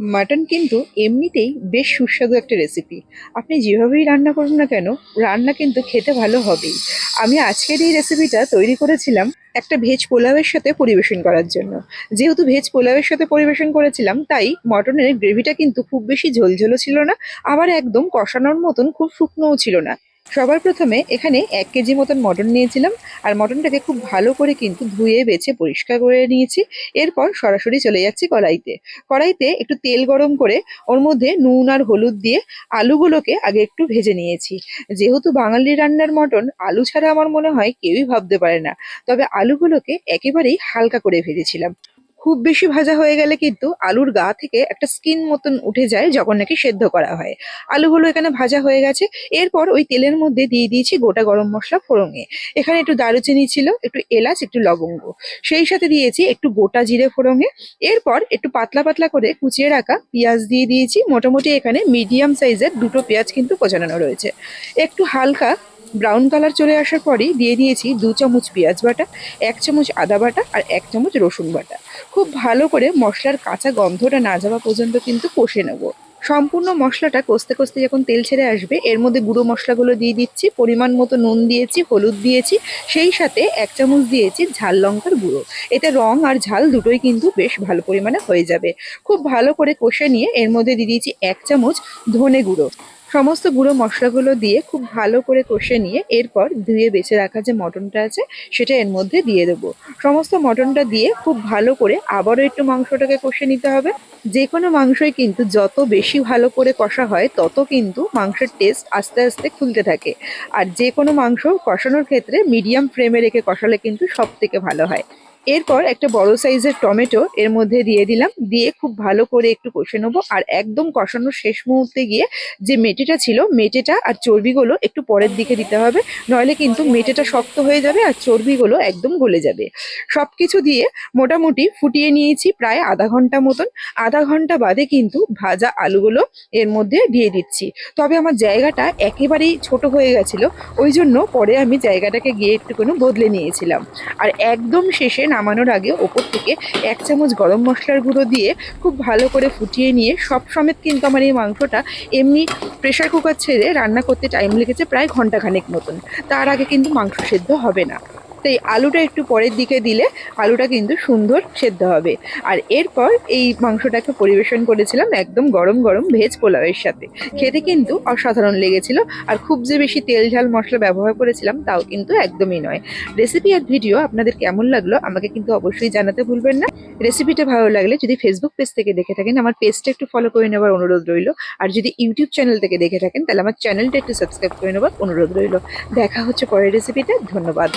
Mutton কিন্তু এমনিতেই বেশ সুস্বাদু একটা রেসিপি আপনি যেভাবেই রান্না করুন না কেন, রান্না কিন্তু খেতে ভালো হবেই। আমি আজকের এই রেসিপিটা তৈরি করেছিলাম একটা ভেজ পোলাওয়ের সাথে পরিবেশন করার জন্য। যেহেতু ভেজ পোলাওয়ের সাথে পরিবেশন করেছিলাম, তাই মটনের গ্রেভিটা কিন্তু খুব বেশি ঝোলঝোলও ছিল না, আবার একদম কষানোর মতন খুব শুকনোও ছিল না। সবার প্রথমে এখানে এক কেজি মতন মটন নিয়েছিলাম, আর মটনটাকে খুব ভালো করে কিন্তু ধুয়ে, বেছে, পরিষ্কার করে নিয়েছি। এরপর সরাসরি চলে যাচ্ছি কড়াইতে। কড়াইতে একটু তেল গরম করে ওর মধ্যে নুন আর হলুদ দিয়ে আলুগুলোকে আগে একটু ভেজে নিয়েছি। যেহেতু বাঙালি রান্নার মটন, আলু ছাড়া আমার মনে হয় কেউই ভাবতে পারে না। তবে আলুগুলোকে একেবারেই হালকা করে ভেজেছিলাম। খুব বেশি ভাজা হয়ে গেলে কিন্তু আলুর গা থেকে একটা স্কিন মতন উঠে যায় যখন নাকি সেদ্ধ করা হয়। আলুগুলো এখানে ভাজা হয়ে গেছে। এরপর ওই তেলের মধ্যে দিয়ে দিয়েছি গোটা গরম মশলা ফোড়ঙে এখানে একটু দারুচিনি ছিল, একটু এলাচ, একটু লবঙ্গ। সেই সাথে দিয়েছি একটু গোটা জিরে ফোড়ঙে এরপর একটু পাতলা পাতলা করে কুচিয়ে রাখা পেঁয়াজ দিয়ে দিয়েছি। মোটামুটি এখানে মিডিয়াম সাইজের দুটো পেঁয়াজ কিন্তু কোচানো রয়েছে। একটু হালকা ব্রাউন কালার চলে আসার পরেই দিয়ে দিয়েছি দু চামচ পেঁয়াজ বাটা, এক চামচ আদা বাটা আর এক চামচ রসুন বাটা। খুব ভালো করে মশলার কাঁচা গন্ধটা না যাওয়া পর্যন্ত কিন্তু কষে নেব। সম্পূর্ণ মশলাটা কষতে কষতে যখন তেল ছেড়ে আসবে, এর মধ্যে গুঁড়ো মশলাগুলো দিয়ে দিচ্ছি, পরিমাণ মতো নুন দিয়েছি, হলুদ দিয়েছি, সেই সাথে এক চামচ দিয়েছি ঝাল লঙ্কার গুঁড়ো। এতে রং আর ঝাল দুটোই কিন্তু বেশ ভালো পরিমাণে হয়ে যাবে। খুব ভালো করে কষে নিয়ে এর মধ্যে দিয়ে দিয়েছি এক চামচ ধনে গুঁড়ো। সমস্ত গুঁড়ো মশলাগুলো দিয়ে খুব ভালো করে কষে নিয়ে এরপর ধুয়ে বেছে রাখা যে মটনটা আছে, সেটা এর মধ্যে দিয়ে দেবো। সমস্ত মটনটা দিয়ে খুব ভালো করে আবারও একটু মাংসটাকে কষে নিতে হবে। যে কোনো মাংসই কিন্তু যত বেশি ভালো করে কষা হয়, তত কিন্তু মাংসের টেস্ট আস্তে আস্তে খুলতে থাকে। আর যে কোনো মাংস কষানোর ক্ষেত্রে মিডিয়াম ফ্লেমে রেখে কষালে কিন্তু সব থেকে ভালো হয়। এরপর একটা বড় সাইজের টমেটো এর মধ্যে দিয়ে দিলাম। দিয়ে খুব ভালো করে একটু কষে নেব। আর একদম কষানোর শেষ মুহূর্তে গিয়ে যে মেটেটা ছিল, মেটেটা আর চর্বিগুলো একটু পরের দিকে দিতে হবে। নইলে কিন্তু মেটেটা শক্ত হয়ে যাবে আর চর্বিগুলো একদম গলে যাবে। সব কিছু দিয়ে মোটামুটি ফুটিয়ে নিয়েছি প্রায় আধা ঘণ্টা মতন। আধা ঘণ্টা বাদে কিন্তু ভাজা আলুগুলো এর মধ্যে দিয়ে দিচ্ছি। তবে আমার জায়গাটা একেবারেই ছোট হয়ে গেছিল। ওই জন্য পরে আমি জায়গাটাকে গিয়ে একটুখানি বদলে নিয়েছিলাম। আর একদম শেষে নামানোর আগে ওপর থেকে এক চামচ গরম মশলার গুঁড়ো দিয়ে খুব ভালো করে ফুটিয়ে নিয়ে সব সমেত কিন্তু আমার এই মাংসটা এমনি প্রেশার কুকার ছেড়ে রান্না করতে টাইম লেগেছে প্রায় ঘন্টাখানেক মতন। তার আগে কিন্তু মাংস সেদ্ধ হবে না। তাই আলুটা একটু পরের দিকে দিলে আলুটা কিন্তু সুন্দর সেদ্ধ হবে। আর এরপর এই মাংসটাকে পরিবেশন করেছিলাম একদম গরম গরম ভেজ পোলাওয়ের সাথে। খেতে কিন্তু অসাধারণ লেগেছিল। আর খুব যে বেশি তেল ঝাল মশলা ব্যবহার করেছিলাম তাও কিন্তু একদমই নয়। রেসিপি আর ভিডিও আপনাদের কেমন লাগল আমাকে কিন্তু অবশ্যই জানাতে ভুলবেন না। রেসিপিটা ভালো লাগলে যদি ফেসবুক পেজ থেকে দেখে থাকেন, আমার পেজটা একটু ফলো করে নেওয়ার অনুরোধ রইল। আর যদি ইউটিউব চ্যানেল থেকে দেখে থাকেন, তাহলে আমার চ্যানেলটা একটু সাবস্ক্রাইব করে নেওয়ার অনুরোধ রইল। দেখা হচ্ছে পরের রেসিপিতে ধন্যবাদ।